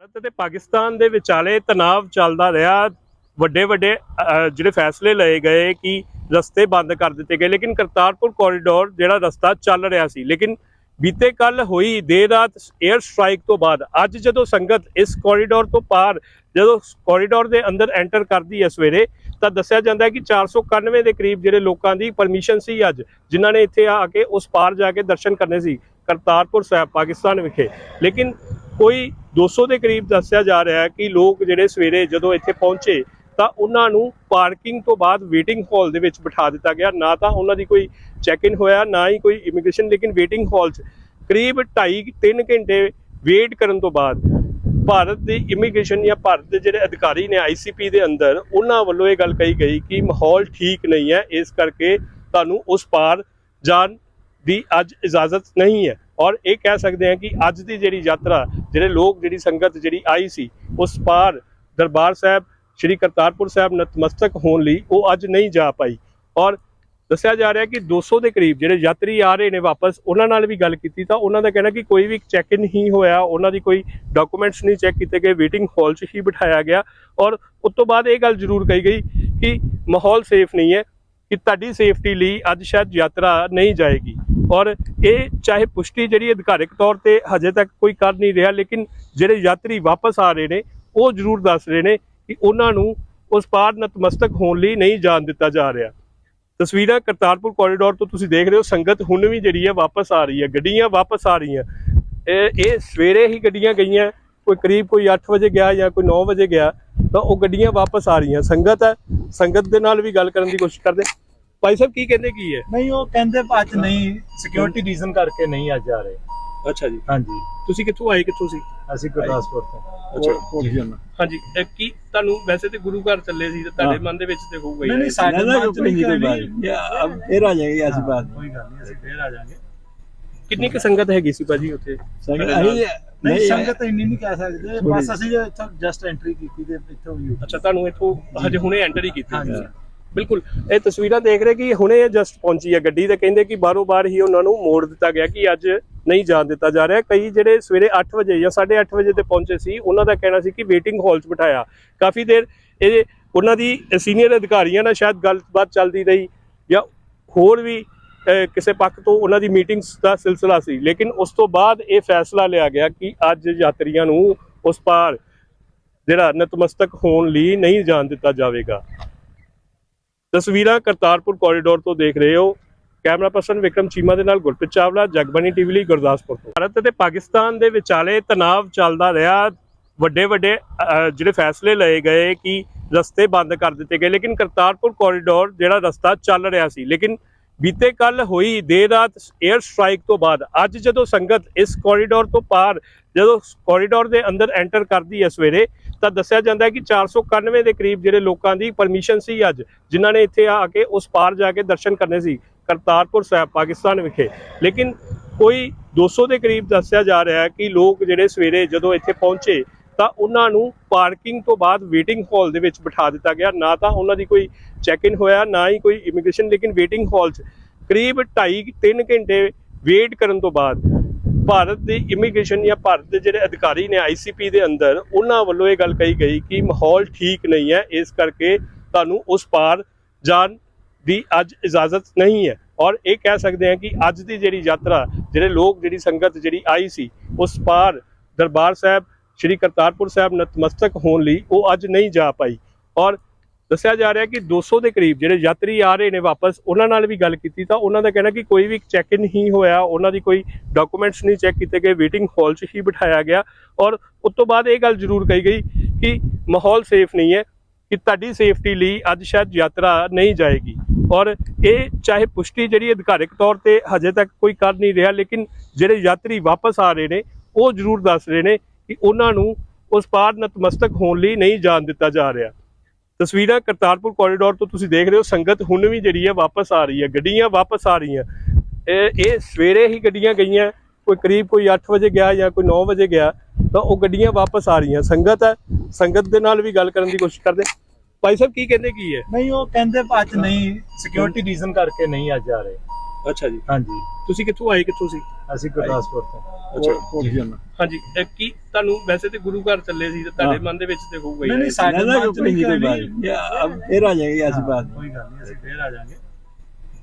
ਭਾਰਤ ਤੇ ਪਾਕਿਸਤਾਨ ਦੇ ਵਿਚਾਲੇ ਤਣਾਅ ਚੱਲਦਾ ਰਿਹਾ। ਵੱਡੇ ਵੱਡੇ ਜਿਹੜੇ ਫੈਸਲੇ ਲਏ ਗਏ ਕਿ ਰਸਤੇ ਬੰਦ ਕਰ ਦਿੱਤੇ ਗਏ, ਲੇਕਿਨ ਕਰਤਾਰਪੁਰ ਕੋਰੀਡੋਰ ਜਿਹੜਾ ਰਸਤਾ ਚੱਲ ਰਿਹਾ ਸੀ, ਲੇਕਿਨ ਬੀਤੇ ਕੱਲ ਹੋਈ ਦੇਰ ਰਾਤ 에ਅਰ ਸਟ੍ਰਾਈਕ ਤੋਂ ਬਾਅਦ, ਅੱਜ ਜਦੋਂ ਸੰਗਤ ਇਸ ਕੋਰੀਡੋਰ ਤੋਂ ਪਾਰ, ਜਦੋਂ ਕੋਰੀਡੋਰ ਦੇ ਅੰਦਰ ਐਂਟਰ ਕਰਦੀ ਹੈ ਸਵੇਰੇ, ਤਾਂ ਦੱਸਿਆ ਜਾਂਦਾ ਹੈ ਕਿ 491 ਦੇ ਕਰੀਬ ਜਿਹੜੇ ਲੋਕਾਂ ਦੀ ਪਰਮਿਸ਼ਨ ਸੀ ਅੱਜ, ਜਿਨ੍ਹਾਂ ਨੇ ਇੱਥੇ ਆ ਕੇ ਉਸ ਪਾਰ ਜਾ ਕੇ ਦਰਸ਼ਨ ਕਰਨੇ ਸੀ ਕਰਤਾਰਪੁਰ ਸਾਹਿਬ, ਪਾਕਿਸਤਾਨ ਵਿਖੇ। ਲੇਕਿਨ ਕੋਈ 200 ਦੇ ਕਰੀਬ ਦੱਸਿਆ ਜਾ ਰਿਹਾ ਹੈ ਕਿ ਲੋਕ ਜਿਹੜੇ ਸਵੇਰੇ ਜਦੋਂ ਇੱਥੇ ਪਹੁੰਚੇ ਤਾਂ ਉਹਨਾਂ ਨੂੰ ਪਾਰਕਿੰਗ ਤੋਂ ਬਾਅਦ ਵੇਟਿੰਗ ਹਾਲ ਦੇ ਵਿੱਚ ਬਿਠਾ ਦਿੱਤਾ ਗਿਆ। ਨਾ ਤਾਂ ਉਹਨਾਂ ਦੀ ਕੋਈ ਚੈੱਕ ਇਨ ਹੋਇਆ, ਨਾ ਹੀ ਕੋਈ ਇਮੀਗ੍ਰੇਸ਼ਨ, ਲੇਕਿਨ ਵੇਟਿੰਗ ਹਾਲ 'ਚ ਕਰੀਬ 2.5 3 ਘੰਟੇ ਵੇਟ ਕਰਨ ਤੋਂ ਬਾਅਦ ਭਾਰਤ ਦੀ ਇਮੀਗ੍ਰੇਸ਼ਨ ਜਾਂ ਭਾਰਤ ਦੇ ਜਿਹੜੇ ਅਧਿਕਾਰੀ ਨੇ ਆਈਸੀਪੀ ਦੇ ਅੰਦਰ, ਉਹਨਾਂ ਵੱਲੋਂ ਇਹ ਗੱਲ ਕਹੀ ਗਈ ਕਿ ਮਾਹੌਲ ਠੀਕ ਨਹੀਂ ਹੈ। ਇਸ ਕਰਕੇ ਤੁਹਾਨੂੰ ਉਸ ਪਾਰ ਜਾਣ ਦੀ ਅੱਜ ਇਜਾਜ਼ਤ ਨਹੀਂ ਹੈ। ਔਰ ਇਹ ਕਹਿ ਸਕਦੇ ਹਾਂ ਕਿ ਅੱਜ ਦੀ ਜਿਹੜੀ ਯਾਤਰਾ, ਜਿਹੜੇ ਲੋਕ, ਜਿਹੜੀ ਸੰਗਤ ਜਿਹੜੀ ਆਈ ਸੀ, ਉਸ ਪਾਰ ਦਰਬਾਰ ਸਾਹਿਬ, ਸ੍ਰੀ ਕਰਤਾਰਪੁਰ ਸਾਹਿਬ ਨਤਮਸਤਕ ਹੋਣ ਲਈ ਉਹ ਅੱਜ ਨਹੀਂ ਜਾ ਪਾਈ। ਔਰ ਦੱਸਿਆ ਜਾ ਰਿਹਾ ਕਿ 200 ਦੇ ਕਰੀਬ ਜਿਹੜੇ ਯਾਤਰੀ ਆ ਰਹੇ ਨੇ ਵਾਪਸ, ਉਹਨਾਂ ਨਾਲ ਵੀ ਗੱਲ ਕੀਤੀ ਤਾਂ ਉਹਨਾਂ ਦਾ ਕਹਿਣਾ ਕਿ ਕੋਈ ਵੀ ਚੈੱਕ ਇਨ ਨਹੀਂ ਹੋਇਆ, ਉਹਨਾਂ ਦੀ ਕੋਈ ਡਾਕੂਮੈਂਟਸ ਨਹੀਂ ਚੈੱਕ ਕੀਤੇ ਗਏ ਵੇਟਿੰਗ ਹਾਲ 'ਚ ਹੀ ਬਿਠਾਇਆ ਗਿਆ। ਔਰ ਉਸ ਤੋਂ ਬਾਅਦ ਇਹ ਗੱਲ ਜ਼ਰੂਰ ਕਹੀ ਗਈ ਕਿ ਮਾਹੌਲ ਸੇਫ ਨਹੀਂ ਹੈ। ਕਿ ਤੁਹਾਡੀ ਸੇਫਟੀ ਲਈ ਅੱਜ ਸ਼ਾਇਦ ਯਾਤਰਾ ਨਹੀਂ ਜਾਏਗੀ। ਔਰ ਇਹ ਚਾਹੇ ਪੁਸ਼ਟੀ ਜਿਹੜੀ ਅਧਿਕਾਰਿਕ ਤੌਰ ਤੇ ਹਜੇ ਤੱਕ ਕੋਈ ਕਰ ਨਹੀਂ ਰਿਹਾ, ਲੇਕਿਨ ਜਿਹੜੇ ਯਾਤਰੀ ਵਾਪਸ ਆ ਰਹੇ ਨੇ, ਉਹ ਜ਼ਰੂਰ ਦੱਸ ਰਹੇ ਨੇ ਕਿ ਉਹਨਾਂ ਨੂੰ ਉਸ ਪਾਰ ਨਤਮਸਤਕ ਹੋਣ ਲਈ ਨਹੀਂ ਜਾਣ ਦਿੱਤਾ ਜਾ ਰਿਹਾ। ਤਸਵੀਰਾਂ ਕਰਤਾਰਪੁਰ ਕੋਰੀਡੋਰ ਤੋਂ ਤੁਸੀਂ ਦੇਖ ਰਹੇ ਹੋ, ਸੰਗਤ ਹੁਣ ਵੀ ਜਿਹੜੀ ਹੈ ਵਾਪਸ ਆ ਰਹੀ ਹੈ, ਗੱਡੀਆਂ ਵਾਪਸ ਆ ਰਹੀਆਂ। ਇਹ ਇਹ ਸਵੇਰੇ ਹੀ ਗੱਡੀਆਂ ਗਈਆਂ, ਕੋਈ ਕਰੀਬ ਕੋਈ 8 ਵਜੇ ਗਿਆ ਜਾਂ ਕੋਈ 9 ਵਜੇ ਗਿਆ। ਤਾਂ ਉਹ ਗੱਡੀਆਂ ਵਾਪਸ ਆ ਰਹੀਆਂ। ਸੰਗਤ ਹੈ ਸੰਗਤ ਦੇ ਨਾਲ ਵੀ ਗੱਲ ਕਰਨ ਦੀ ਕੋਸ਼ਿਸ਼ ਕਰਦੇ। ਭਾਈ ਸਾਹਿਬ ਕੀ ਕਹਿੰਦੇ ਕੀ ਹੈ? ਨਹੀਂ ਉਹ ਕਹਿੰਦੇ ਅੱਜ ਨਹੀਂ ਸਿਕਿਉਰਿਟੀ ਰੀਜ਼ਨ ਕਰਕੇ ਨਹੀਂ ਅੱਜ ਆ ਰਹੇ। ਅੱਛਾ ਜੀ। ਹਾਂਜੀ। ਤੁਸੀਂ ਕਿੱਥੋਂ ਆਏ ਕਿੱਥੋਂ ਸੀ? ਅਸੀਂ ਗੁਰਦਾਸਪੁਰ ਤੋਂ। ਅੱਛਾ। ਕੋਟੀਆਣਾ ਹਾਂਜੀ। ਇਹ ਕੀ ਤੁਹਾਨੂੰ ਵੈਸੇ ਤੇ ਗੁਰੂ ਘਰ ਚੱਲੇ ਸੀ ਤੇ ਤੁਹਾਡੇ ਮਨ ਦੇ ਵਿੱਚ ਤੇ ਹੋ ਨਹੀਂ ਨਹੀਂ ਸਾਡੇ ਮਨ ਚ ਨਹੀਂ ਕੋਈ ਗੱਲ ਫੇਰ ਆ ਜਾਏਗੀ ਅਸੀਂ ਬਾਅਦ। ਕੋਈ ਗੱਲ ਨਹੀਂ ਅਸੀਂ ਫੇਰ ਆ ਜਾਾਂਗੇ ਕਿੰਨੀ ਕੁ ਸੰਗਤ ਹੈਗੀ ਸੀ ਭਾਜੀ ਉੱਥੇ? ਅਸੀਂ ਨਹੀਂ नहीं ਸੰਗਤ ਇੰਨੀ ਨਹੀਂ ਕਹਿ ਸਕਦੇ। ਬਸ ਅਸੀਂ ਇੱਥੋਂ ਜਸਟ ਐਂਟਰੀ ਕੀਤੀ ਤੇ ਇੱਥੋਂ ਵੀ ਅੱਛਾ ਤੁਹਾਨੂੰ ਇੱਥੋਂ ਹਜੇ। ਹੁਣੇ ਐਂਟਰ ਹੀ ਕੀਤੀ ਹਾਂਜੀ। ਹੈ। ਬਿਲਕੁਲ ਇਹ ਤਸਵੀਰਾਂ ਦੇਖ ਰਹੇ ਕਿ ਹੁਣੇ ਜਸਟ ਪਹੁੰਚੀ ਹੈ ਗੱਡੀ ਤੇ। ਕਹਿੰਦੇ ਕਿ ਬਾਰੋ ਬਾਰ ਹੀ ਉਹਨਾਂ ਨੂੰ ਮੋੜ ਦਿੱਤਾ ਗਿਆ ਕਿ ਅੱਜ ਨਹੀਂ ਜਾਣ ਦਿੱਤਾ ਜਾ ਰਿਹਾ। ਕਈ ਜਿਹੜੇ ਸਵੇਰੇ 8 ਵਜੇ ਜਾਂ 8:30 ਵਜੇ ਤੇ ਪਹੁੰਚੇ ਸੀ ਉਹਨਾਂ ਦਾ ਕਹਿਣਾ ਸੀ ਕਿ ਵੇਟਿੰਗ ਹਾਲ 'ਚ ਬਿਠਾਇਆ। ਕਾਫੀ ਦੇਰ ਇਹ ਉਹਨਾਂ ਦੀ ਸੀਨੀਅਰ ਅਧਿਕਾਰੀਆਂ ਨਾਲ ਸ਼ਾਇਦ ਗੱਲਬਾਤ ਚੱਲਦੀ ਰਹੀ ਜਾਂ ਹੋਰ ਵੀ ਕਿਸੇ ਪੱਖ ਤੋਂ ਉਹਨਾਂ ਦੀ ਮੀਟਿੰਗਸ ਦਾ ਸਿਲਸਿਲਾ ਸੀ। ਲੇਕਿਨ ਉਸ ਤੋਂ ਬਾਅਦ ਇਹ ਫੈਸਲਾ ਲਿਆ ਗਿਆ ਕਿ ਅੱਜ ਯਾਤਰੀਆਂ ਨੂੰ ਉਸ ਪਾਰ ਜਿਹੜਾ ਨਤਮਸਤਕ ਹੋਣ ਲਈ ਨਹੀਂ ਜਾਣ ਦਿੱਤਾ ਜਾਵੇਗਾ। ਤਸਵੀਰਾਂ ਕਰਤਾਰਪੁਰ ਕੋਰੀਡੋਰ ਤੋਂ ਦੇਖ ਰਹੇ ਹੋ। ਕੈਮਰਾ ਪਰਸਨ ਵਿਕਰਮ ਚੀਮਾ ਦੇ ਨਾਲ ਗੁਰਪ੍ਰੀਤ ਚਾਵਲਾ ਜਗਬਾਨੀ ਟੀਵੀ ਲਈ ਗੁਰਦਾਸਪੁਰ ਤੋਂ। ਭਾਰਤ ਅਤੇ ਪਾਕਿਸਤਾਨ ਦੇ ਵਿਚਾਲੇ ਤਣਾਅ ਚੱਲਦਾ ਰਿਹਾ। ਵੱਡੇ ਵੱਡੇ ਜਿਹੜੇ ਫੈਸਲੇ ਲਏ ਗਏ ਕਿ ਰਸਤੇ ਬੰਦ ਕਰ ਦਿੱਤੇ ਗਏ। ਲੇਕਿਨ ਕਰਤਾਰਪੁਰ ਕੋਰੀਡੋਰ ਜਿਹੜਾ ਰਸਤਾ ਚੱਲ ਰਿਹਾ ਸੀ। ਲੇਕਿਨ ਬੀਤੇ ਕੱਲ ਹੋਈ ਦੇਰ ਰਾਤ 에ਅਰ ਸਟ੍ਰਾਈਕ ਤੋਂ ਬਾਅਦ, ਅੱਜ ਜਦੋਂ ਸੰਗਤ ਇਸ ਕੋਰੀਡੋਰ ਤੋਂ ਪਾਰ, ਜਦੋਂ ਕੋਰੀਡੋਰ ਦੇ ਅੰਦਰ ਐਂਟਰ ਕਰਦੀ ਹੈ ਸਵੇਰੇ, ਤਾਂ ਦੱਸਿਆ ਜਾਂਦਾ ਹੈ ਕਿ 491 ਦੇ ਕਰੀਬ ਜਿਹੜੇ ਲੋਕਾਂ ਦੀ ਪਰਮਿਸ਼ਨ ਸੀ ਅੱਜ, ਜਿਨ੍ਹਾਂ ਨੇ ਇੱਥੇ ਆ ਕੇ ਉਸ ਪਾਰ ਜਾ ਕੇ ਦਰਸ਼ਨ ਕਰਨੇ ਸੀ, ਕਰਤਾਰਪੁਰ ਸਾਹਿਬ, ਪਾਕਿਸਤਾਨ ਵਿਖੇ। ਲੇਕਿਨ ਕੋਈ 200 ਦੇ ਕਰੀਬ ਦੱਸਿਆ ਜਾ ਰਿਹਾ ਹੈ ਕਿ ਲੋਕ ਜਿਹੜੇ ਸਵੇਰੇ ਜਦੋਂ ਇੱਥੇ ਪਹੁੰਚੇ ਤਾਂ ਉਹਨਾਂ ਨੂੰ ਪਾਰਕਿੰਗ ਤੋਂ ਬਾਅਦ ਵੇਟਿੰਗ ਹਾਲ ਦੇ ਵਿੱਚ ਬਿਠਾ ਦਿੱਤਾ ਗਿਆ। ਨਾ ਤਾਂ ਉਹਨਾਂ ਦੀ ਕੋਈ ਚੈੱਕ ਇਨ ਹੋਇਆ, ਨਾ ਹੀ ਕੋਈ ਇਮੀਗ੍ਰੇਸ਼ਨ ਲੇਕਿਨ ਵੇਟਿੰਗ ਹਾਲ 'ਚ ਕਰੀਬ 2.5 3 ਘੰਟੇ ਵੇਟ ਕਰਨ ਤੋਂ ਬਾਅਦ ਭਾਰਤ ਦੀ ਇਮੀਗ੍ਰੇਸ਼ਨ ਜਾਂ ਭਾਰਤ ਦੇ ਜਿਹੜੇ ਅਧਿਕਾਰੀ ਨੇ ਆਈਸੀਪੀ ਦੇ ਅੰਦਰ, ਉਹਨਾਂ ਵੱਲੋਂ ਇਹ ਗੱਲ ਕਹੀ ਗਈ ਕਿ ਮਾਹੌਲ ਠੀਕ ਨਹੀਂ ਹੈ। ਇਸ ਕਰਕੇ ਤੁਹਾਨੂੰ ਉਸ ਪਾਰ ਜਾਣ ਦੀ ਅੱਜ ਇਜਾਜ਼ਤ ਨਹੀਂ ਹੈ। ਔਰ ਇਹ ਕਹਿ ਸਕਦੇ ਹਾਂ ਕਿ ਅੱਜ ਦੀ ਜਿਹੜੀ ਯਾਤਰਾ, ਜਿਹੜੇ ਲੋਕ, ਜਿਹੜੀ ਸੰਗਤ ਜਿਹੜੀ ਆਈ ਸੀ, ਉਸ ਪਾਰ ਦਰਬਾਰ ਸਾਹਿਬ ਸ੍ਰੀ ਕਰਤਾਰਪੁਰ ਸਾਹਿਬ ਨਤਮਸਤਕ ਹੋਣ ਲਈ ਉਹ ਅੱਜ ਨਹੀਂ ਜਾ ਪਾਈ। ਔਰ ਦੱਸਿਆ ਜਾ ਰਿਹਾ ਕਿ 200 ਦੇ ਕਰੀਬ ਜਿਹੜੇ ਯਾਤਰੀ ਆ ਰਹੇ ਨੇ ਵਾਪਸ, ਉਹਨਾਂ ਨਾਲ ਵੀ ਗੱਲ ਕੀਤੀ ਤਾਂ ਉਹਨਾਂ ਦਾ ਕਹਿਣਾ ਕਿ ਕੋਈ ਵੀ ਚੈੱਕ ਇਨ ਨਹੀਂ ਹੋਇਆ, ਉਹਨਾਂ ਦੀ ਕੋਈ ਡਾਕੂਮੈਂਟਸ ਨਹੀਂ ਚੈੱਕ ਕੀਤੇ ਗਏ ਵੇਟਿੰਗ ਹਾਲ 'ਚ ਹੀ ਬਿਠਾਇਆ ਗਿਆ। ਔਰ ਉਸ ਤੋਂ ਬਾਅਦ ਇਹ ਗੱਲ ਜ਼ਰੂਰ ਕਹੀ ਗਈ ਕਿ ਮਾਹੌਲ ਸੇਫ ਨਹੀਂ ਹੈ, ਕਿ ਤੁਹਾਡੀ ਸੇਫਟੀ ਲਈ ਅੱਜ ਸ਼ਾਇਦ ਯਾਤਰਾ ਨਹੀਂ ਜਾਏਗੀ। ਔਰ ਇਹ ਚਾਹੇ ਪੁਸ਼ਟੀ ਜਿਹੜੀ ਅਧਿਕਾਰਿਕ ਤੌਰ ਤੇ ਹਜੇ ਤੱਕ ਕੋਈ ਕਰ ਨਹੀਂ ਰਿਹਾ, ਲੇਕਿਨ ਜਿਹੜੇ ਯਾਤਰੀ ਵਾਪਸ ਆ ਰਹੇ ਨੇ, ਉਹ ਜ਼ਰੂਰ ਦੱਸ ਰਹੇ ਨੇ ਕਿ ਉਹਨਾਂ ਨੂੰ ਉਸ ਪਾਰ ਨਤਮਸਤਕ ਹੋਣ ਲਈ ਨਹੀਂ ਜਾਣ ਦਿੱਤਾ ਜਾ ਰਿਹਾ। ਤਸਵੀਰਾਂ ਕਰਤਾਰਪੁਰ ਕੋਰੀਡੋਰ ਤੋਂ ਤੁਸੀਂ ਦੇਖ ਰਹੇ ਹੋ, ਸੰਗਤ ਹੁਣ ਵੀ ਜਿਹੜੀ ਹੈ ਵਾਪਸ ਆ ਰਹੀ ਹੈ, ਗੱਡੀਆਂ ਵਾਪਸ ਆ ਰਹੀਆਂ। ਇਹ ਸਵੇਰੇ ਹੀ ਗੱਡੀਆਂ ਗਈਆਂ, ਕੋਈ ਕਰੀਬ ਕੋਈ 8 ਵਜੇ ਗਿਆ ਜਾਂ ਕੋਈ 9 ਵਜੇ ਗਿਆ, ਤਾਂ ਉਹ ਗੱਡੀਆਂ ਵਾਪਸ ਆ ਰਹੀਆਂ। ਸੰਗਤ ਹੈ, ਸੰਗਤ ਦੇ ਨਾਲ ਵੀ ਗੱਲ ਕਰਨ ਦੀ ਕੋਸ਼ਿਸ਼ ਕਰਦੇ। ਭਾਈ ਸਾਹਿਬ, ਕੀ ਕਹਿੰਦੇ, ਕੀ ਹੈ? ਨਹੀਂ, ਉਹ ਕਹਿੰਦੇ ਅੱਜ ਨਹੀਂ ਸਿਕਿਉਰਿਟੀ ਰੀਜ਼ਨ ਕਰਕੇ ਨਹੀਂ ਅੱਜ ਆ ਰਹੇ। ਅੱਛਾ ਜੀ। ਹਾਂਜੀ। ਤੁਸੀਂ ਕਿੱਥੋਂ ਆਏ ਕਿੱਥੋਂ ਸੀ? ਅਸੀਂ ਗੁਰਦਾਸਪੁਰ ਤੋਂ। ਅੱਛਾ। ਕੋਟੀਆਣਾ ਹਾਂਜੀ ਇਹ ਕੀ ਤੁਹਾਨੂੰ ਵੈਸੇ ਤੇ ਗੁਰੂ ਘਰ ਚੱਲੇ ਸੀ ਤੇ ਤੁਹਾਡੇ ਮਨ ਦੇ ਵਿੱਚ ਤੇ ਹੋਊਗਾ ਹੀ ਨਹੀਂ ਨਹੀਂ ਸਾਡੇ ਨਾਲ ਨਹੀਂ ਕੋਈ ਗੱਲ ਫੇਰ ਆ ਜਾਏਗੀ ਅਸੀਂ ਬਾਅਦ। ਕੋਈ ਗੱਲ ਨਹੀਂ ਅਸੀਂ ਫੇਰ ਆ ਜਾਾਂਗੇ।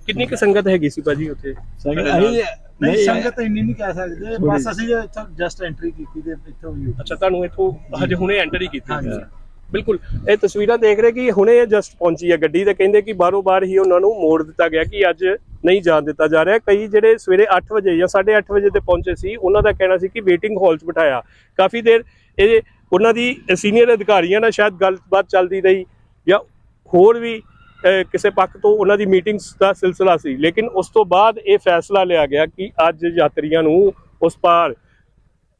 ਕਿੰਨੀ ਕੁ ਸੰਗਤ ਹੈਗੀ ਸੀ ਭਾਜੀ ਉੱਥੇ? ਸੰਗਤ ਅਸੀਂ ਨਹੀਂ ਸੰਗਤ ਇੰਨੀ ਨਹੀਂ ਕਹਿ ਸਕਦੇ ਬਸ ਅਸੀਂ ਇੱਥੋਂ ਜਸਟ ਐਂਟਰੀ ਕੀਤੀ ਤੇ ਇੱਥੋਂ ਵੀ ਅੱਛਾ ਤੁਹਾਨੂੰ ਇੱਥੋਂ ਹਜੇ ਹੁਣੇ ਐਂਟਰ ਹੀ ਕੀਤੀ ਸੀ। ਬਿਲਕੁਲ ਇਹ ਤਸਵੀਰਾਂ ਦੇਖ ਰਹੇ ਕਿ ਹੁਣੇ ਜਸਟ ਪਹੁੰਚੀ ਹੈ ਗੱਡੀ ਤੇ। ਕਹਿੰਦੇ ਕਿ ਬਾਰੋ ਬਾਰ ਹੀ ਉਹਨਾਂ ਨੂੰ ਮੋੜ ਦਿੱਤਾ ਗਿਆ ਕਿ ਅੱਜ ਨਹੀਂ ਜਾਣ ਦਿੱਤਾ ਜਾ ਰਿਹਾ। ਕਈ ਜਿਹੜੇ ਸਵੇਰੇ 8 ਵਜੇ ਜਾਂ 8:30 ਵਜੇ ਤੇ ਪਹੁੰਚੇ ਸੀ, ਉਹਨਾਂ ਦਾ ਕਹਿਣਾ ਸੀ ਕਿ ਵੇਟਿੰਗ ਹਾਲ 'ਚ ਬਿਠਾਇਆ। ਕਾਫੀ ਦੇਰ ਇਹ ਉਹਨਾਂ ਦੀ ਸੀਨੀਅਰ ਅਧਿਕਾਰੀਆਂ ਨਾਲ ਸ਼ਾਇਦ ਗੱਲਬਾਤ ਚੱਲਦੀ ਰਹੀ ਜਾਂ ਹੋਰ ਵੀ ਕਿਸੇ ਪੱਖ ਤੋਂ ਉਹਨਾਂ ਦੀ ਮੀਟਿੰਗਸ ਦਾ ਸਿਲਸਿਲਾ ਸੀ। ਲੇਕਿਨ ਉਸ ਤੋਂ ਬਾਅਦ ਇਹ ਫੈਸਲਾ ਲਿਆ ਗਿਆ ਕਿ ਅੱਜ ਯਾਤਰੀਆਂ ਨੂੰ ਉਸ ਪਾਰ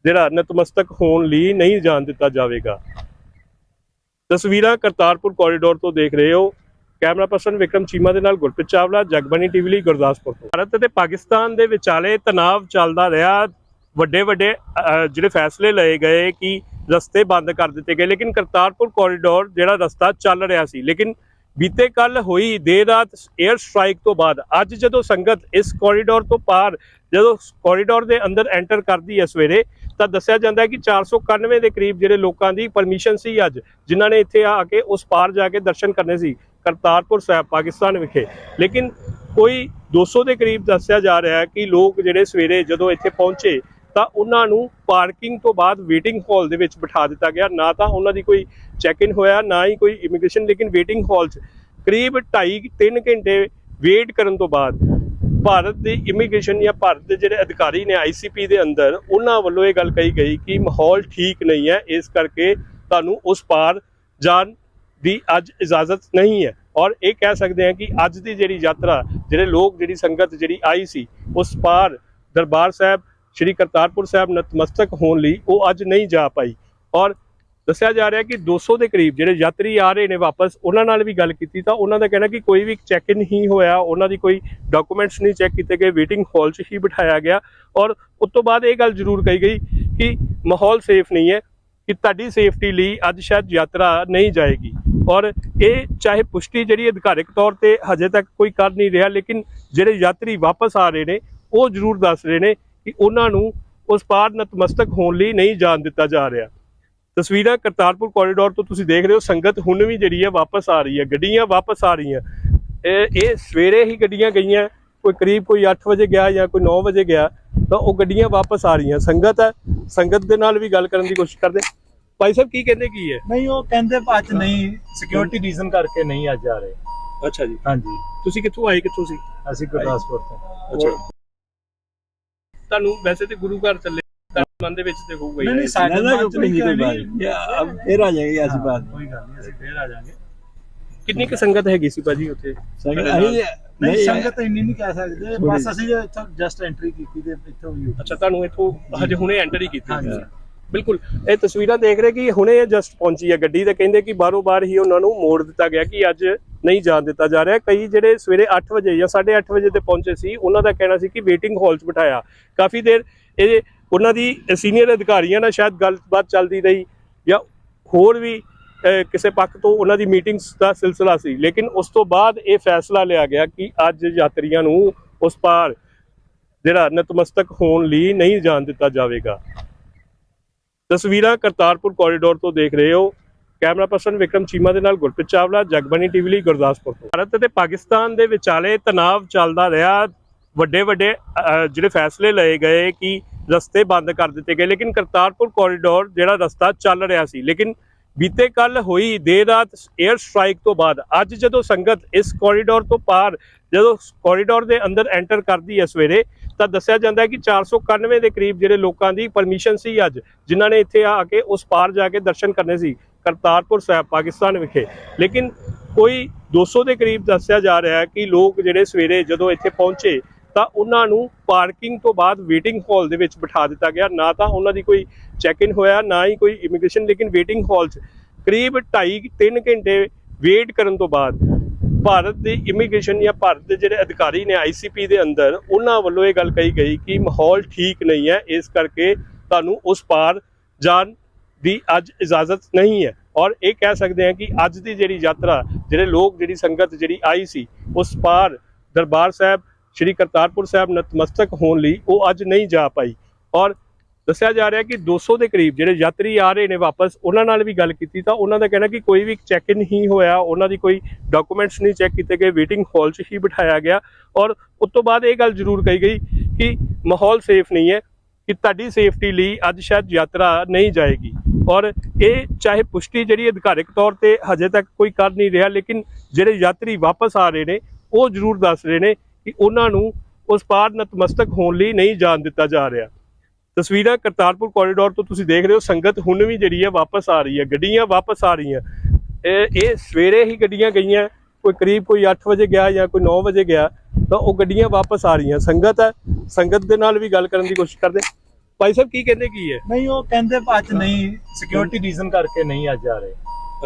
ਜਿਹੜਾ ਨਤਮਸਤਕ ਹੋਣ ਲਈ ਨਹੀਂ ਜਾਣ ਦਿੱਤਾ ਜਾਵੇਗਾ। ਤਸਵੀਰਾਂ ਕਰਤਾਰਪੁਰ ਕੋਰੀਡੋਰ ਤੋਂ ਦੇਖ ਰਹੇ ਹੋ। ਕੈਮਰਾ ਪਰਸਨ ਵਿਕਰਮ ਚੀਮਾ ਦੇ ਨਾਲ ਗੁਰਪ੍ਰੀਤ ਚਾਵਲਾ, ਜਗਬਾਣੀ ਟੀਵੀ ਲਈ ਗੁਰਦਾਸਪੁਰ ਤੋਂ। ਭਾਰਤ ਅਤੇ ਪਾਕਿਸਤਾਨ ਦੇ ਵਿਚਾਲੇ ਤਣਾਅ ਚੱਲਦਾ ਰਿਹਾ। ਵੱਡੇ ਵੱਡੇ ਜਿਹੜੇ ਫੈਸਲੇ ਲਏ ਗਏ ਕਿ ਰਸਤੇ ਬੰਦ ਕਰ ਦਿੱਤੇ ਗਏ, ਲੇਕਿਨ ਕਰਤਾਰਪੁਰ ਕੋਰੀਡੋਰ ਜਿਹੜਾ ਰਸਤਾ ਚੱਲ ਰਿਹਾ ਸੀ, ਲੇਕਿਨ ਬੀਤੇ ਕੱਲ ਹੋਈ ਦੇਰ ਰਾਤ 에ਅਰ ਸਟ੍ਰਾਈਕ ਤੋਂ ਬਾਅਦ, ਅੱਜ ਜਦੋਂ ਸੰਗਤ ਇਸ ਕੋਰੀਡੋਰ ਤੋਂ ਪਾਰ, ਜਦੋਂ ਕੋਰੀਡੋਰ ਦੇ ਅੰਦਰ ਐਂਟਰ ਕਰਦੀ ਹੈ ਸਵੇਰੇ, ਤਾਂ ਦੱਸਿਆ ਜਾਂਦਾ ਹੈ ਕਿ 491 ਦੇ ਕਰੀਬ ਜਿਹੜੇ ਲੋਕਾਂ ਦੀ ਪਰਮਿਸ਼ਨ ਸੀ ਅੱਜ, ਜਿਨ੍ਹਾਂ ਨੇ ਇੱਥੇ ਆ ਕੇ ਉਸ ਪਾਰ ਜਾ ਕੇ ਦਰਸ਼ਨ ਕਰਨੇ ਸੀ। ਕਰਤਾਰਪੁਰ ਸਾਹਿਬ, ਪਾਕਿਸਤਾਨ ਵਿਖੇ। ਲੇਕਿਨ ਕੋਈ 200 ਦੇ ਕਰੀਬ ਦੱਸਿਆ ਜਾ ਰਿਹਾ ਹੈ ਕਿ ਲੋਕ ਜਿਹੜੇ ਸਵੇਰੇ ਜਦੋਂ ਇੱਥੇ ਪਹੁੰਚੇ, ਤਾਂ ਉਹਨਾਂ ਨੂੰ ਪਾਰਕਿੰਗ ਤੋਂ ਬਾਅਦ ਵੇਟਿੰਗ ਹਾਲ ਦੇ ਵਿੱਚ ਬਿਠਾ ਦਿੱਤਾ ਗਿਆ। ਨਾ ਤਾਂ ਉਹਨਾਂ ਦੀ ਕੋਈ ਚੈੱਕ ਇਨ ਹੋਇਆ, ਨਾ ਹੀ ਕੋਈ ਇਮੀਗ੍ਰੇਸ਼ਨ, ਲੇਕਿਨ ਵੇਟਿੰਗ ਹਾਲ 'ਚ ਕਰੀਬ 2.5 3 ਘੰਟੇ ਵੇਟ ਕਰਨ ਤੋਂ ਬਾਅਦ ਭਾਰਤ ਦੀ ਇਮੀਗ੍ਰੇਸ਼ਨ ਜਾਂ ਭਾਰਤ ਦੇ ਜਿਹੜੇ ਅਧਿਕਾਰੀ ਨੇ ਆਈਸੀਪੀ ਦੇ ਅੰਦਰ, ਉਹਨਾਂ ਵੱਲੋਂ ਇਹ ਗੱਲ ਕਹੀ ਗਈ ਕਿ ਮਾਹੌਲ ਠੀਕ ਨਹੀਂ ਹੈ। ਇਸ ਕਰਕੇ ਤੁਹਾਨੂੰ ਉਸ ਪਾਰ ਜਾਣ ਦੀ ਅੱਜ ਇਜਾਜ਼ਤ ਨਹੀਂ ਹੈ। ਔਰ ਇਹ ਕਹਿ ਸਕਦੇ ਹਾਂ ਕਿ ਅੱਜ ਦੀ ਜਿਹੜੀ ਯਾਤਰਾ, ਜਿਹੜੇ ਲੋਕ, ਜਿਹੜੀ ਸੰਗਤ ਜਿਹੜੀ ਆਈ ਸੀ, ਉਸ ਪਾਰ ਦਰਬਾਰ ਸਾਹਿਬ, ਸ਼੍ਰੀ ਕਰਤਾਰਪੁਰ ਸਾਹਿਬ ਨਤਮਸਤਕ ਹੋਣ ਲਈ ਉਹ ਅੱਜ ਨਹੀਂ ਜਾ ਪਾਈ। ਔਰ ਦੱਸਿਆ ਜਾ ਰਿਹਾ ਕਿ 200 ਦੇ ਕਰੀਬ ਜਿਹੜੇ ਯਾਤਰੀ ਆ ਰਹੇ ਨੇ ਵਾਪਸ, ਉਹਨਾਂ ਨਾਲ ਵੀ ਗੱਲ ਕੀਤੀ ਤਾਂ ਉਹਨਾਂ ਦਾ ਕਹਿਣਾ ਕਿ ਕੋਈ ਵੀ ਚੈੱਕ ਇਨ ਹੀ ਹੋਇਆ, ਉਹਨਾਂ ਦੀ ਕੋਈ ਡਾਕੂਮੈਂਟਸ ਨਹੀਂ ਚੈੱਕ ਕੀਤੇ ਗਏ ਵੇਟਿੰਗ ਹਾਲ 'ਚ ਹੀ ਬਿਠਾਇਆ ਗਿਆ। ਔਰ ਉਸ ਤੋਂ ਬਾਅਦ ਇਹ ਗੱਲ ਜ਼ਰੂਰ ਕਹੀ ਗਈ ਕਿ ਮਾਹੌਲ ਸੇਫ ਨਹੀਂ ਹੈ। ਕਿ ਤੁਹਾਡੀ ਸੇਫਟੀ ਲਈ ਅੱਜ ਸ਼ਾਇਦ ਯਾਤਰਾ ਨਹੀਂ ਜਾਏਗੀ। ਔਰ ਇਹ ਚਾਹੇ ਪੁਸ਼ਟੀ ਜਿਹੜੀ ਅਧਿਕਾਰਿਕ ਤੌਰ ਤੇ ਹਜੇ ਤੱਕ ਕੋਈ ਕਰ ਨਹੀਂ ਰਿਹਾ, ਲੇਕਿਨ ਜਿਹੜੇ ਯਾਤਰੀ ਵਾਪਸ ਆ ਰਹੇ ਨੇ, ਉਹ ਜ਼ਰੂਰ ਦੱਸ ਰਹੇ ਨੇ ਕਿ ਉਹਨਾਂ ਨੂੰ ਉਸ ਪਾਰ ਨਤਮਸਤਕ ਹੋਣ ਲਈ ਨਹੀਂ ਜਾਣ ਦਿੱਤਾ ਜਾ ਰਿਹਾ। ਤਸਵੀਰਾਂ ਕਰਤਾਰਪੁਰ ਕੋਰੀਡੋਰ ਤੋਂ ਤੁਸੀਂ ਦੇਖ ਰਹੇ ਹੋ, ਸੰਗਤ ਹੁਣ ਵੀ ਜਿਹੜੀ ਹੈ ਵਾਪਸ ਆ ਰਹੀ ਹੈ, ਗੱਡੀਆਂ ਵਾਪਸ ਆ ਰਹੀਆਂ। ਇਹ ਇਹ ਸਵੇਰੇ ਹੀ ਗੱਡੀਆਂ ਗਈਆਂ, ਕੋਈ ਕਰੀਬ ਕੋਈ 8 ਵਜੇ ਗਿਆ ਜਾਂ ਕੋਈ 9 ਵਜੇ ਗਿਆ, ਤਾਂ ਉਹ ਗੱਡੀਆਂ ਵਾਪਸ ਆ ਰਹੀਆਂ। ਸੰਗਤ ਹੈ, ਸੰਗਤ ਦੇ ਨਾਲ ਵੀ ਗੱਲ ਕਰਨ ਦੀ ਕੋਸ਼ਿਸ਼ ਕਰਦੇ। ਭਾਈ ਸਾਹਿਬ ਕੀ ਕਹਿੰਦੇ ਕੀ ਹੈ? ਨਹੀਂ ਉਹ ਕਹਿੰਦੇ ਅੱਜ ਨਹੀਂ ਸਿਕਿਉਰਿਟੀ ਰੀਜ਼ਨ ਕਰਕੇ ਨਹੀਂ ਅੱਜ ਆ ਰਹੇ। ਅੱਛਾ ਜੀ। ਹਾਂਜੀ। ਤੁਸੀਂ ਕਿੱਥੋਂ ਆਏ ਕਿੱਥੋਂ ਸੀ? ਅਸੀਂ ਗੁਰਦਾਸਪੁਰ ਤੋਂ। ਅੱਛਾ। ਤੁਹਾਨੂੰ ਵੈਸੇ ਤੇ ਗੁਰੂ ਘਰ ਚੱਲੇ ਮਨ ਦੇ ਵਿੱਚ ਤੇ ਹੋਊਗਾ ਨਹੀਂ ਨਹੀਂ ਸਾਡੇ ਨਾਲ ਨਹੀਂ ਕੋਈ ਬਾਤ ਫੇਰ ਆ ਜਾਏਗੀ ਅਸੀਂ ਬਾਤ ਕੋਈ ਗੱਲ ਨਹੀਂ ਅਸੀਂ ਫੇਰ ਆ ਜਾਾਂਗੇ। ਕਿੰਨੀ ਕੁ ਸੰਗਤ ਹੈਗੀ ਸੀ ਭਾਜੀ ਉੱਥੇ? ਨਹੀਂ ਸੰਗਤ ਇੰਨੀ ਨਹੀਂ ਕਹਿ ਸਕਦੇ। ਬਸ ਅਸੀਂ ਜਸਟ ਐਂਟਰੀ ਕੀਤੀ ਤੇ ਇੱਥੋਂ ਅੱਛਾ ਤੁਹਾਨੂੰ ਇੱਥੋਂ ਹਜੇ ਹੁਣੇ ਐਂਟਰ ਕੀਤੀ ਸੀ ਬਿਲਕੁਲ, ਇਹ ਤਸਵੀਰਾਂ ਦੇਖ ਰਹੇ ਕਿ ਹੁਣੇ ਜਸਟ ਪਹੁੰਚੀ ਹੈ ਗੱਡੀ ਤੇ, ਕਹਿੰਦੇ ਕਿ ਬਾਰੋ ਬਾਰ ਹੀ ਉਹਨਾਂ ਨੂੰ ਮੋੜ ਦਿੱਤਾ ਗਿਆ ਕਿ ਅੱਜ ਨਹੀਂ ਜਾਣ ਦਿੱਤਾ ਜਾ ਰਿਹਾ। ਕਈ ਜਿਹੜੇ ਸਵੇਰੇ 8 ਵਜੇ ਜਾਂ 8:30 ਵਜੇ ਤੇ ਪਹੁੰਚੇ ਸੀ, ਉਹਨਾਂ ਦਾ ਕਹਿਣਾ ਸੀ ਕਿ ਵੇਟਿੰਗ ਹਾਲ 'ਚ ਬਿਠਾਇਆ। ਕਾਫੀ ਦੇਰ ਇਹ ਉਹਨਾਂ ਦੀ ਸੀਨੀਅਰ ਅਧਿਕਾਰੀਆਂ ਨਾਲ ਸ਼ਾਇਦ ਗੱਲਬਾਤ ਚੱਲਦੀ ਰਹੀ ਜਾਂ ਹੋਰ ਵੀ ਕਿਸੇ ਪੱਖ ਤੋਂ ਉਹਨਾਂ ਦੀ ਮੀਟਿੰਗਸ ਦਾ ਸਿਲਸਿਲਾ ਸੀ। ਲੇਕਿਨ ਉਸ ਤੋਂ ਬਾਅਦ ਇਹ ਫੈਸਲਾ ਲਿਆ ਗਿਆ ਕਿ ਅੱਜ ਯਾਤਰੀਆਂ ਨੂੰ ਉਸ ਪਾਰ ਜਿਹੜਾ ਨਤਮਸਤਕ ਹੋਣ ਲਈ ਨਹੀਂ ਜਾਣ ਦਿੱਤਾ ਜਾਵੇਗਾ। ਤਸਵੀਰਾਂ ਕਰਤਾਰਪੁਰ ਕੋਰੀਡੋਰ ਤੋਂ ਦੇਖ ਰਹੇ ਹੋ। ਕੈਮਰਾ ਪਰਸਨ ਵਿਕਰਮ ਚੀਮਾ ਦੇ ਨਾਲ ਗੁਰਪ੍ਰੀਤ ਚਾਵਲਾ, ਜਗਬਾਣੀ ਟੀਵੀ ਲਈ ਗੁਰਦਾਸਪੁਰ ਤੋਂ। ਭਾਰਤ ਅਤੇ ਪਾਕਿਸਤਾਨ ਦੇ ਵਿਚਾਲੇ ਤਣਾਅ ਚੱਲਦਾ ਰਿਹਾ। ਵੱਡੇ ਵੱਡੇ ਜਿਹੜੇ ਫੈਸਲੇ ਲਏ ਗਏ ਕਿ ਰਸਤੇ ਬੰਦ ਕਰ ਦਿੱਤੇ ਗਏ। ਲੇਕਿਨ ਕਰਤਾਰਪੁਰ ਕੋਰੀਡੋਰ ਜਿਹੜਾ ਰਸਤਾ ਚੱਲ ਰਿਹਾ ਸੀ, ਲੇਕਿਨ ਬੀਤੇ ਕੱਲ ਹੋਈ ਦੇਰ ਰਾਤ 에ਅਰ ਸਟ੍ਰਾਈਕ ਤੋਂ ਬਾਅਦ, ਅੱਜ ਜਦੋਂ ਸੰਗਤ ਇਸ ਕੋਰੀਡੋਰ ਤੋਂ ਪਾਰ, ਜਦੋਂ ਕੋਰੀਡੋਰ ਦੇ ਅੰਦਰ ਐਂਟਰ ਕਰਦੀ ਹੈ ਸਵੇਰੇ, ਤਾਂ ਦੱਸਿਆ ਜਾਂਦਾ ਹੈ ਕਿ 491 ਦੇ ਕਰੀਬ ਜਿਹੜੇ ਲੋਕਾਂ ਦੀ ਪਰਮਿਸ਼ਨ ਸੀ ਅੱਜ, ਜਿਨ੍ਹਾਂ ਨੇ ਇੱਥੇ ਆ ਕੇ ਉਸ ਪਾਰ ਜਾ ਕੇ ਦਰਸ਼ਨ ਕਰਨੇ ਸੀ, ਕਰਤਾਰਪੁਰ ਸਾਹਿਬ, ਪਾਕਿਸਤਾਨ ਵਿਖੇ। ਲੇਕਿਨ ਕੋਈ 200 ਦੇ ਕਰੀਬ ਦੱਸਿਆ ਜਾ ਰਿਹਾ ਹੈ ਕਿ ਲੋਕ ਜਿਹੜੇ ਸਵੇਰੇ ਜਦੋਂ ਇੱਥੇ ਪਹੁੰਚੇ ਤਾਂ ਉਹਨਾਂ ਨੂੰ ਪਾਰਕਿੰਗ ਤੋਂ ਬਾਅਦ ਵੇਟਿੰਗ ਹਾਲ ਦੇ ਵਿੱਚ ਬਿਠਾ ਦਿੱਤਾ ਗਿਆ। ਨਾ ਤਾਂ ਉਹਨਾਂ ਦੀ ਕੋਈ ਚੈੱਕ ਇਨ ਹੋਇਆ, ਨਾ ਹੀ ਕੋਈ ਇਮੀਗ੍ਰੇਸ਼ਨ ਲੇਕਿਨ ਵੇਟਿੰਗ ਹਾਲ 'ਚ ਕਰੀਬ 2.5 3 ਘੰਟੇ ਵੇਟ ਕਰਨ ਤੋਂ ਬਾਅਦ ਭਾਰਤ ਦੀ ਇਮੀਗ੍ਰੇਸ਼ਨ ਜਾਂ ਭਾਰਤ ਦੇ ਜਿਹੜੇ ਅਧਿਕਾਰੀ ਨੇ ਆਈਸੀਪੀ ਦੇ ਅੰਦਰ, ਉਹਨਾਂ ਵੱਲੋਂ ਇਹ ਗੱਲ ਕਹੀ ਗਈ ਕਿ ਮਾਹੌਲ ਠੀਕ ਨਹੀਂ ਹੈ। ਇਸ ਕਰਕੇ ਤੁਹਾਨੂੰ ਉਸ ਪਾਰ ਜਾਣ ਦੀ ਅੱਜ ਇਜਾਜ਼ਤ ਨਹੀਂ ਹੈ। ਔਰ ਇਹ ਕਹਿ ਸਕਦੇ ਹਾਂ ਕਿ ਅੱਜ ਦੀ ਜਿਹੜੀ ਯਾਤਰਾ, ਜਿਹੜੇ ਲੋਕ, ਜਿਹੜੀ ਸੰਗਤ ਜਿਹੜੀ ਆਈ ਸੀ, ਉਸ ਪਾਰ ਦਰਬਾਰ ਸਾਹਿਬ ਸ਼੍ਰੀ ਕਰਤਾਰਪੁਰ ਸਾਹਿਬ ਨਤਮਸਤਕ ਹੋਣ ਲਈ ਉਹ ਅੱਜ ਨਹੀਂ ਜਾ ਪਾਈ। ਔਰ ਦੱਸਿਆ ਜਾ ਰਿਹਾ ਕਿ 200 ਦੇ ਕਰੀਬ ਜਿਹੜੇ ਯਾਤਰੀ ਆ ਰਹੇ ਨੇ ਵਾਪਸ, ਉਹਨਾਂ ਨਾਲ ਵੀ ਗੱਲ ਕੀਤੀ ਤਾਂ ਉਹਨਾਂ ਦਾ ਕਹਿਣਾ ਕਿ ਕੋਈ ਵੀ ਚੈੱਕ ਇਨ ਨਹੀਂ ਹੋਇਆ, ਉਹਨਾਂ ਦੀ ਕੋਈ ਡਾਕੂਮੈਂਟਸ ਨਹੀਂ ਚੈੱਕ ਕੀਤੇ ਗਏ ਵੇਟਿੰਗ ਹਾਲ 'ਚ ਹੀ ਬਿਠਾਇਆ ਗਿਆ। ਔਰ ਉਸ ਤੋਂ ਬਾਅਦ ਇਹ ਗੱਲ ਜ਼ਰੂਰ ਕਹੀ ਗਈ ਕਿ ਮਾਹੌਲ ਸੇਫ ਨਹੀਂ ਹੈ, ਕਿ ਤੁਹਾਡੀ ਸੇਫਟੀ ਲਈ ਅੱਜ ਸ਼ਾਇਦ ਯਾਤਰਾ ਨਹੀਂ ਜਾਏਗੀ। ਔਰ ਇਹ ਚਾਹੇ ਪੁਸ਼ਟੀ ਜਿਹੜੀ ਅਧਿਕਾਰਿਕ ਤੌਰ ਤੇ ਹਜੇ ਤੱਕ ਕੋਈ ਕਰ ਨਹੀਂ ਰਿਹਾ, ਲੇਕਿਨ ਜਿਹੜੇ ਯਾਤਰੀ ਵਾਪਸ ਆ ਰਹੇ ਨੇ, ਉਹ ਜ਼ਰੂਰ ਦੱਸ ਰਹੇ ਨੇ ਕਿ ਉਹਨਾਂ ਨੂੰ ਉਸ ਪਾਰ ਨਤਮਸਤਕ ਹੋਣ ਲਈ ਨਹੀਂ ਜਾਣ ਦਿੱਤਾ ਜਾ ਰਿਹਾ। ਤਸਵੀਰਾਂ ਕਰਤਾਰਪੁਰ ਕੋਰੀਡੋਰ ਤੋਂ ਤੁਸੀਂ ਦੇਖ ਰਹੇ ਹੋ ਸੰਗਤ ਹੁਣ ਵੀ ਜਿਹੜੀ ਹੈ ਵਾਪਸ ਆ ਰਹੀ ਹੈ ਗੱਡੀਆਂ ਵਾਪਸ ਆ ਰਹੀਆਂ। ਇਹ ਇਹ ਸਵੇਰੇ ਹੀ ਗੱਡੀਆਂ ਗਈਆਂ ਕੋਈ ਕਰੀਬ ਕੋਈ 8 ਵਜੇ ਗਿਆ ਜਾਂ ਕੋਈ 9 ਵਜੇ ਗਿਆ ਤਾਂ ਉਹ ਗੱਡੀਆਂ ਵਾਪਸ ਆ ਰਹੀਆਂ। ਸੰਗਤ ਹੈ ਸੰਗਤ ਦੇ ਨਾਲ ਵੀ ਗੱਲ ਕਰਨ ਦੀ ਕੋਸ਼ਿਸ਼ ਕਰਦੇ। ਭਾਈ ਸਾਹਿਬ ਕੀ ਕਹਿੰਦੇ ਕੀ ਹੈ? ਨਹੀਂ ਉਹ ਕਹਿੰਦੇ ਅੱਜ ਨਹੀਂ ਸਿਕਿਉਰਿਟੀ ਰੀਜ਼ਨ ਕਰਕੇ ਨਹੀਂ ਅੱਜ ਆ ਰਹੇ।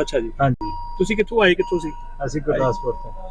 ਅੱਛਾ ਜੀ। ਹਾਂਜੀ। ਤੁਸੀਂ ਕਿੱਥੋਂ ਆਏ ਕਿੱਥੋਂ ਸੀ? ਅਸੀਂ ਗੁਰਦਾਸਪੁਰ ਤੋਂ।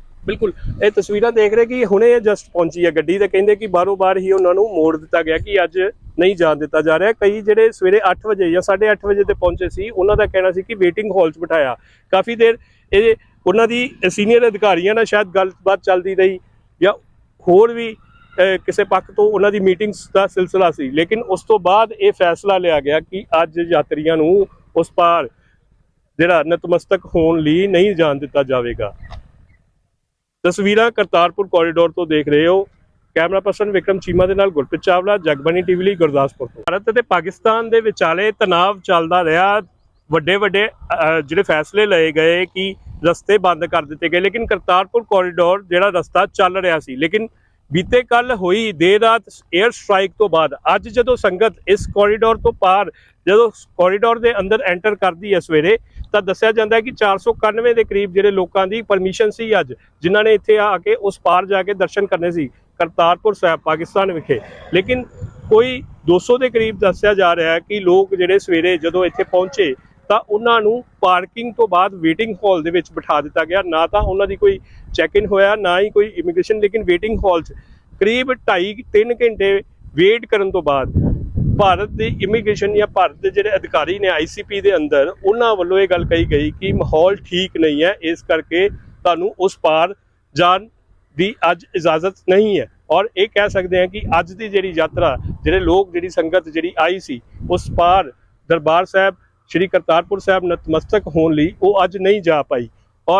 ਬਿਲਕੁਲ, ਇਹ ਤਸਵੀਰਾਂ ਦੇਖ ਰਹੇ ਕਿ ਹੁਣੇ ਜਸਟ ਪਹੁੰਚੀ ਹੈ ਗੱਡੀ ਤੇ, ਕਹਿੰਦੇ ਕਿ ਬਾਰੋ ਬਾਰ ਹੀ ਉਹਨਾਂ ਨੂੰ ਮੋੜ ਦਿੱਤਾ ਗਿਆ ਕਿ ਅੱਜ ਨਹੀਂ ਜਾਣ ਦਿੱਤਾ ਜਾ ਰਿਹਾ। ਕਈ ਜਿਹੜੇ ਸਵੇਰੇ 8 ਵਜੇ ਜਾਂ 8:30 ਵਜੇ ਤੇ ਪਹੁੰਚੇ ਸੀ, ਉਹਨਾਂ ਦਾ ਕਹਿਣਾ ਸੀ ਕਿ ਵੇਟਿੰਗ ਹਾਲ 'ਚ ਬਿਠਾਇਆ। ਕਾਫੀ ਦੇਰ ਇਹ ਉਹਨਾਂ ਦੀ ਸੀਨੀਅਰ ਅਧਿਕਾਰੀਆਂ ਨਾਲ ਸ਼ਾਇਦ ਗੱਲਬਾਤ ਚੱਲਦੀ ਰਹੀ ਜਾਂ ਹੋਰ ਵੀ ਕਿਸੇ ਪੱਖ ਤੋਂ ਉਹਨਾਂ ਦੀ ਮੀਟਿੰਗਸ ਦਾ ਸਿਲਸਿਲਾ ਸੀ। ਲੇਕਿਨ ਉਸ ਤੋਂ ਬਾਅਦ ਇਹ ਫੈਸਲਾ ਲਿਆ ਗਿਆ ਕਿ ਅੱਜ ਯਾਤਰੀਆਂ ਨੂੰ ਉਸ ਪਾਰ ਜਿਹੜਾ ਨਤਮਸਤਕ ਹੋਣ ਲਈ ਨਹੀਂ ਜਾਣ ਦਿੱਤਾ ਜਾਵੇਗਾ। ਤਸਵੀਰਾਂ ਕਰਤਾਰਪੁਰ ਕੋਰੀਡੋਰ ਤੋਂ ਦੇਖ ਰਹੇ ਹੋ। ਕੈਮਰਾ ਪਰਸਨ ਵਿਕਰਮ ਚੀਮਾ ਦੇ ਨਾਲ ਗੁਰਪ੍ਰੀਤ ਚਾਵਲਾ, ਜਗਬਾਣੀ ਟੀਵੀ ਲਈ ਗੁਰਦਾਸਪੁਰ ਤੋਂ। ਭਾਰਤ ਅਤੇ ਪਾਕਿਸਤਾਨ ਦੇ ਵਿਚਾਲੇ ਤਣਾਅ ਚੱਲਦਾ ਰਿਹਾ। ਵੱਡੇ ਵੱਡੇ ਜਿਹੜੇ ਫੈਸਲੇ ਲਏ ਗਏ ਕਿ ਰਸਤੇ ਬੰਦ ਕਰ ਦਿੱਤੇ ਗਏ, ਲੇਕਿਨ ਕਰਤਾਰਪੁਰ ਕੋਰੀਡੋਰ ਜਿਹੜਾ ਰਸਤਾ ਚੱਲ ਰਿਹਾ ਸੀ, ਲੇਕਿਨ ਬੀਤੇ ਕੱਲ ਹੋਈ ਦੇਰ ਰਾਤ 에ਅਰ ਸਟ੍ਰਾਈਕ ਤੋਂ ਬਾਅਦ, ਅੱਜ ਜਦੋਂ ਸੰਗਤ ਇਸ ਕੋਰੀਡੋਰ ਤੋਂ ਪਾਰ, ਜਦੋਂ ਕੋਰੀਡੋਰ ਦੇ ਅੰਦਰ ਐਂਟਰ ਕਰਦੀ ਹੈ ਸਵੇਰੇ ਤਾਂ ਦੱਸਿਆ ਜਾਂਦਾ ਹੈ ਕਿ 491 ਦੇ ਕਰੀਬ ਜਿਹੜੇ ਲੋਕਾਂ ਦੀ ਪਰਮਿਸ਼ਨ ਸੀ ਅੱਜ, ਜਿਨ੍ਹਾਂ ਨੇ ਇੱਥੇ ਆ ਕੇ ਉਸ ਪਾਰ ਜਾ ਕੇ ਦਰਸ਼ਨ ਕਰਨੇ ਸੀ, ਕਰਤਾਰਪੁਰ ਸਾਹਿਬ, ਪਾਕਿਸਤਾਨ ਵਿਖੇ। ਲੇਕਿਨ ਕੋਈ 200 ਦੇ ਕਰੀਬ ਦੱਸਿਆ ਜਾ ਰਿਹਾ ਹੈ ਕਿ ਲੋਕ ਜਿਹੜੇ ਸਵੇਰੇ ਜਦੋਂ ਇੱਥੇ ਪਹੁੰਚੇ, ਤਾਂ ਉਹਨਾਂ ਨੂੰ ਪਾਰਕਿੰਗ ਤੋਂ ਬਾਅਦ ਵੇਟਿੰਗ ਹਾਲ ਦੇ ਵਿੱਚ ਬਿਠਾ ਦਿੱਤਾ ਗਿਆ। ਨਾ ਤਾਂ ਉਹਨਾਂ ਦੀ ਕੋਈ ਚੈੱਕ ਇਨ ਹੋਇਆ, ਨਾ ਹੀ ਕੋਈ ਇਮੀਗ੍ਰੇਸ਼ਨ, ਲੇਕਿਨ ਵੇਟਿੰਗ ਹਾਲ 'ਚ ਕਰੀਬ 2.5 3 ਘੰਟੇ ਵੇਟ ਕਰਨ ਤੋਂ ਬਾਅਦ ਭਾਰਤ ਦੀ ਇਮੀਗ੍ਰੇਸ਼ਨ ਜਾਂ ਭਾਰਤ ਦੇ ਜਿਹੜੇ ਅਧਿਕਾਰੀ ਨੇ ਆਈਸੀਪੀ ਦੇ ਅੰਦਰ, ਉਹਨਾਂ ਵੱਲੋਂ ਇਹ ਗੱਲ ਕਹੀ ਗਈ ਕਿ ਮਾਹੌਲ ਠੀਕ ਨਹੀਂ ਹੈ, ਇਸ ਕਰਕੇ ਤੁਹਾਨੂੰ ਉਸ ਪਾਰ ਜਾਣ ਦੀ ਅੱਜ ਇਜਾਜ਼ਤ ਨਹੀਂ ਹੈ। ਔਰ ਇਹ ਕਹਿ ਸਕਦੇ ਹਾਂ ਕਿ ਅੱਜ ਦੀ ਜਿਹੜੀ ਯਾਤਰਾ, ਜਿਹੜੇ ਲੋਕ, ਜਿਹੜੀ ਸੰਗਤ ਜਿਹੜੀ ਆਈ ਸੀ, ਉਸ ਪਾਰ ਦਰਬਾਰ ਸਾਹਿਬ, ਸ਼੍ਰੀ ਕਰਤਾਰਪੁਰ ਸਾਹਿਬ ਨਤਮਸਤਕ ਹੋਣ ਲਈ ਉਹ ਅੱਜ ਨਹੀਂ ਜਾ ਪਾਈ।